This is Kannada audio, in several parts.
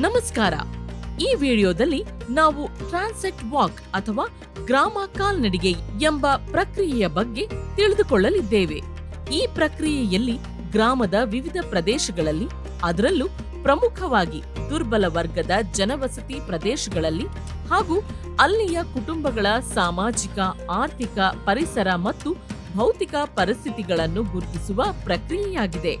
ನಮಸ್ಕಾರ. ಈ ವಿಡಿಯೋದಲ್ಲಿ ನಾವು ಟ್ರಾನ್ಸೆಕ್ಟ್ ವಾಕ್ ಅಥವಾ ಗ್ರಾಮ ಕಾಲ್ನಡಿಗೆ ಎಂಬ ಪ್ರಕ್ರಿಯೆಯ ಬಗ್ಗೆ ತಿಳಿದುಕೊಳ್ಳಲಿದ್ದೇವೆ. ಈ ಪ್ರಕ್ರಿಯೆಯಲ್ಲಿ ಗ್ರಾಮದ ವಿವಿಧ ಪ್ರದೇಶಗಳಲ್ಲಿ, ಅದರಲ್ಲೂ ಪ್ರಮುಖವಾಗಿ ದುರ್ಬಲ ವರ್ಗದ ಜನವಸತಿ ಪ್ರದೇಶಗಳಲ್ಲಿ ಹಾಗೂ ಅಲ್ಲಿಯ ಕುಟುಂಬಗಳ ಸಾಮಾಜಿಕ, ಆರ್ಥಿಕ ಪರಿಸರ ಮತ್ತು ಭೌತಿಕ ಪರಿಸ್ಥಿತಿಗಳನ್ನು ಗುರುತಿಸುವ ಪ್ರಕ್ರಿಯೆಯಾಗಿದೆ.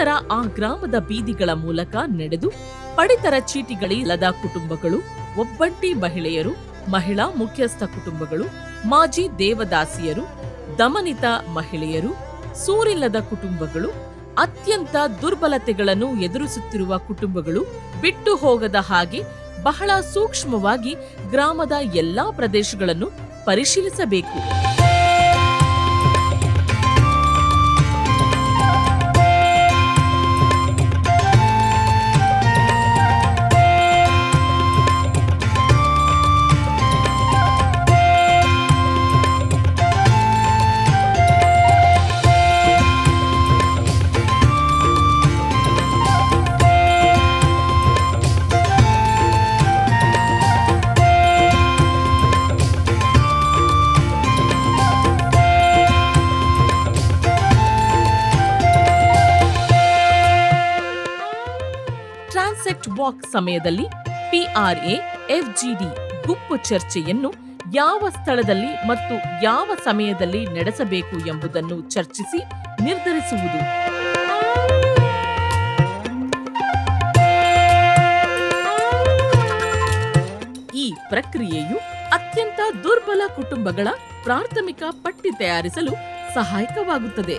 ನಂತರ ಆ ಗ್ರಾಮದ ಬೀದಿಗಳ ಮೂಲಕ ನಡೆದು ಪಡಿತರ ಚೀಟಿಗಳಿಲ್ಲದ ಕುಟುಂಬಗಳು, ಒಬ್ಬಂಟಿ ಮಹಿಳೆಯರು, ಮಹಿಳಾ ಮುಖ್ಯಸ್ಥ ಕುಟುಂಬಗಳು, ಮಾಜಿ ದೇವದಾಸಿಯರು, ದಮನಿತ ಮಹಿಳೆಯರು, ಸೂರಿಲ್ಲದ ಕುಟುಂಬಗಳು, ಅತ್ಯಂತ ದುರ್ಬಲತೆಗಳನ್ನು ಎದುರಿಸುತ್ತಿರುವ ಕುಟುಂಬಗಳು ಬಿಟ್ಟು ಹೋಗದ ಹಾಗೆ ಬಹಳ ಸೂಕ್ಷ್ಮವಾಗಿ ಗ್ರಾಮದ ಎಲ್ಲಾ ಪ್ರದೇಶಗಳನ್ನು ಪರಿಶೀಲಿಸಬೇಕು. ಟ್ರಾನ್ಸೆಕ್ಟ್ ವಾಕ್ ಸಮಯದಲ್ಲಿ ಪಿಆರ್ಎ, ಎಫ್ಜಿಡಿ ಗುಂಪು ಚರ್ಚೆಯನ್ನು ಯಾವ ಸ್ಥಳದಲ್ಲಿ ಮತ್ತು ಯಾವ ಸಮಯದಲ್ಲಿ ನಡೆಸಬೇಕು ಎಂಬುದನ್ನು ಚರ್ಚಿಸಿ ನಿರ್ಧರಿಸುವುದು. ಈ ಪ್ರಕ್ರಿಯೆಯು ಅತ್ಯಂತ ದುರ್ಬಲ ಕುಟುಂಬಗಳ ಪ್ರಾಥಮಿಕ ಪಟ್ಟಿ ತಯಾರಿಸಲು ಸಹಾಯಕವಾಗುತ್ತದೆ.